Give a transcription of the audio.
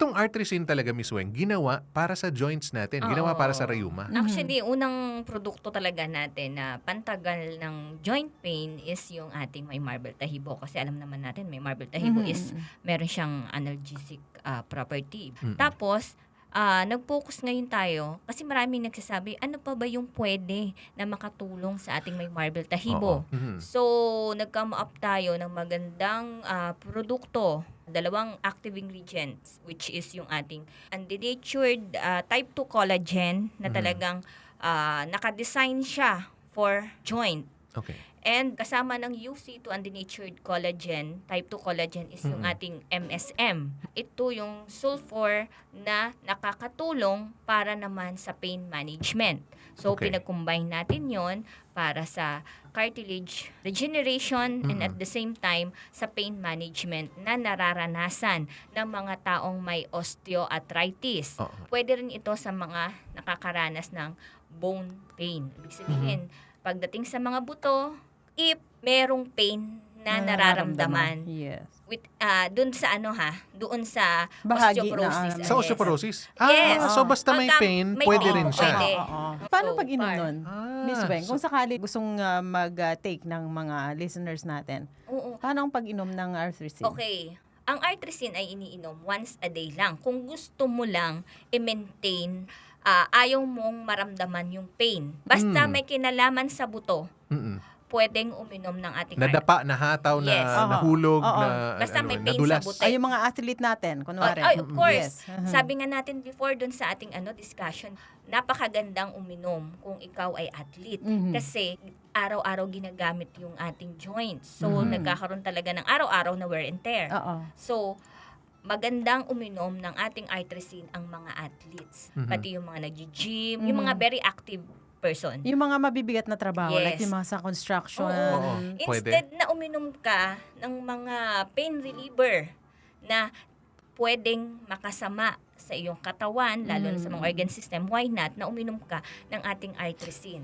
itong artresin talaga, Miss Weng, ginawa para sa joints natin. Ginawa Oo. para sa rayuma. Mhm. Actually, unang produkto talaga natin na pantagal ng joint pain is yung ating may marble tahibo. Kasi alam naman natin, may marble tahibo Mhm, is mhm. meron siyang analgesic ah, property. Mm-mm. Tapos, ah, nag-focus ngayon tayo kasi maraming nagsasabi, ano pa ba yung pwede na makatulong sa ating may marble tahibo? Mhm. So, nag-come up tayo ng magandang ah, produkto, dalawang active ingredients, which is yung ating undenatured ah, type 2 collagen na Mhm. talagang ah, naka-design siya for joint. Okay. And kasama ng UC2 undenatured collagen, type 2 collagen is yung Mhm. ating MSM. Ito yung sulfur na nakakatulong para naman sa pain management. So, Okay. pinag-combine natin yon para sa cartilage regeneration and Mhm. at the same time sa pain management na nararanasan ng mga taong may osteoarthritis. Oo. Pwede rin ito sa mga nakakaranas ng bone pain. Ibig sabihin, pagdating sa mga buto, if merong pain na nararamdaman Yes. with ah doon sa ano ha, doon sa Bahagi osteoporosis. na, Sa Yes. osteoporosis? Yes. Ah, so basta may pain, may pwede pain, rin siya. pwede. Oo, oo. Paano So, pag inom nun? Ah, Miss Weng, kung sakali gustong ah, mag-take ng mga listeners natin, Oo. paano ang pag-inom ng arthrisin? Okay. Ang artresin ay iniinom once a day lang. Kung gusto mo lang i-maintain, ah, ayaw mong maramdaman yung pain. Basta Mm. may kinalaman sa buto, Mm-mm. Pwedeng uminom ng ating Nadapa, nahataw, na Yes. Oo. nahulog, Oo. na Basta ano, may pain nadulas. sa buto. Ay, yung mga athlete natin, kunwari. Ay, of course. Yes. Mhm. Sabi nga natin before dun sa ating ano discussion, napakagandang uminom kung ikaw ay athlete. Mhm. Kasi araw-araw ginagamit yung ating joints. So, Mhm. nagkakaroon talaga ng araw-araw na wear and tear. Oo. So, magandang uminom ng ating artresin ang mga athletes. Mhm. Pati yung mga nag-gym, yung mga Mhm. very active person. Yung mga mabibigat na trabaho, like Yes. yung mga sa construction. Oo. Oo. Pwede. Instead na uminom ka ng mga pain reliever na pwedeng makasama sa iyong katawan, lalo na sa mga Mm. organ system, why not na uminom ka ng ating artresin?